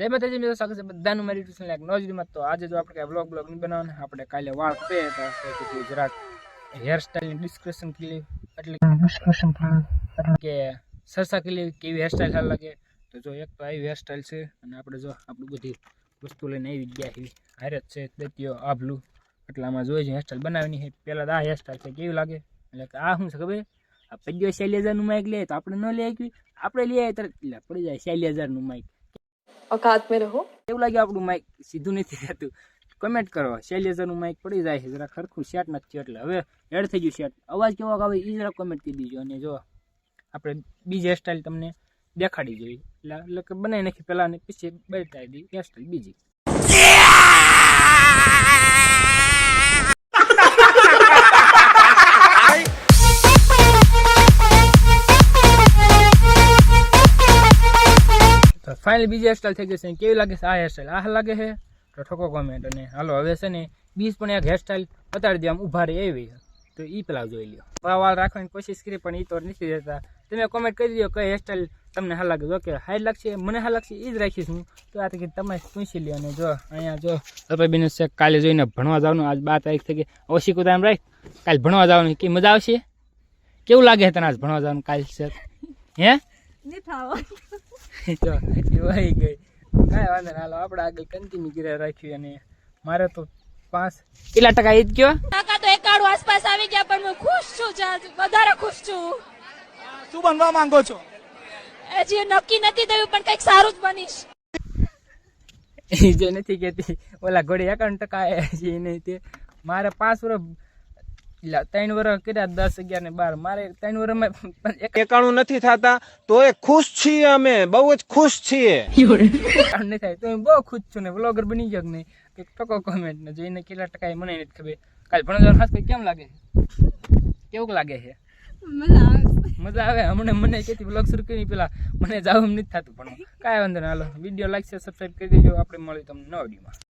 જય માતાજી મિત્રો સ્વાગત છે બધાનું મારી ટ્યુશન લાયક નોજરીમાં તો આજે જો આપણે કાંઈ બ્લોગ બ્લોગ નહીં બનાવવાના આપણે કાલે વાળ કપે હતા જરાક હેરસ્ટાઈલની ડિસ્કશન કરી એટલે ડિસ્કશન એટલે કે સરસા કરી કેવી હેરસ્ટાઈલ સારી લાગે. તો જો એક તો આવી હેરસ્ટાઈલ છે અને આપણે જો આપણું બધી વસ્તુ લઈને આવી ગયા એવી હારે જ છે દત્યો આભલું. એટલે આમાં જોઈએ છે હેરસ્ટાઈલ બનાવીની છે. પહેલાં તો આ હેરસ્ટાઈલ છે કેવી લાગે? એટલે કે આ શું છે ખબર? આ ચાલી હજારનું માઇક લે તો આપણે ન લઈ આવી આપણે લઈ આવીએ તરત એટલે પડી જાય શૈલેજાનું માઇક औकात में रहो એવું લાગે આપણું માઇક સીધું નથી થતું કમેન્ટ કરો શૈલેષનું માઇક પડી જાય છે જરા ખરખું સેટ નથી થયું એટલે હવે એડ થઈ ગયું સેટ અવાજ કેવો આવે એ જરા કમેન્ટ કરી દીજો અને જો આપણે બીજી હેરસ્ટાઈલ તમને દેખાડી જોઈએ એટલે એટલે કે બનાવી નાખી પહેલાં અને પછી બતાવી દી હેરસ્ટાઈલ બીજી ફાઇનલ બીજી હેરસ્ટાઈલ થઈ ગઈ છે. કેવી લાગે છે આ હેરસ્ટાઈલ આ લાગે છે? તો ઠોકો કોમેન્ટ અને હાલો, હવે છે ને બીજ પણ એક હેરસ્ટાઈલ બતાડી દે આમ ઊભા રહે એવી તો એ પેલા જોઈ લ્યો. આ વાળ રાખવાની કોશિશ કરી, પણ એ તો નથી દેતા તમે કોમેન્ટ કરી દો કઈ હેરસ્ટાઈલ તમને હા લાગે. જો કે હાઈ લાગશે, મને હા લાગશે એ જ રાખીશ હું. તો આ તરીકે તમે પૂછી લ્યો અને જો અહીંયા જો સર્પાબેન છે, કાલે જોઈને ભણવા જવાનું. આજ બાર તારીખ થઈ ગઈ. ઓછી કુદા એમ રાખ કાલે ભણવા જવાનું. કે મજા આવશે? કેવું લાગે તને આજ ભણવા જવાનું? કાલ છે. હે? તો એ વહી ગઈ. કાંઈ વાંધો ના હાલો આપણે આગળ કન્ટિન્યુ કર્યા રાખ્યું અને મારે તો પાંચ કેટલા ટકા એ જ ગયો? કાકા તો એકાડું આસપાસ આવી ગયા પણ હું ખુશ છું જાજ વધારે ખુશ છું. શું બનવા માંગો છો? હજી નક્કી નથી થયું પણ કંઈક સારું જ બનીશ. એ જે નથી કેતી ઓલા ઘોડી એકાવન ટકા એ નહીં તે મારે પાંચ વર્ષ એટલે ત્રણ વર્ષ કર્યા દસ અગિયાર ને બાર. મારે ત્રણ વર્ષમાં એક એકાણું નથી થતા તો એ ખુશ છીએ અમે બહુ જ ખુશ છીએ. નહીં થાય તો હું બહુ ખુશ છું ને બ્લોગર બની ગયો કે નહીં? એક ટકો કોમેન્ટ ને જોઈને કેટલા ટકા એ મને નથી ખબર. કાલ ભણવા ખાસ કરી કેમ લાગે છે? કેવું લાગે છે? મજા આવે. હમણાં મને કેતી બ્લોગ શરૂ કરી પેલા મને જવું નથી થતું પણ કાંઈ વાંધો ના હાલો વીડિયો લાઈક છે સબસ્ક્રાઈબ કરી દેજો આપણે મળી તમને નવા વિડીયોમાં.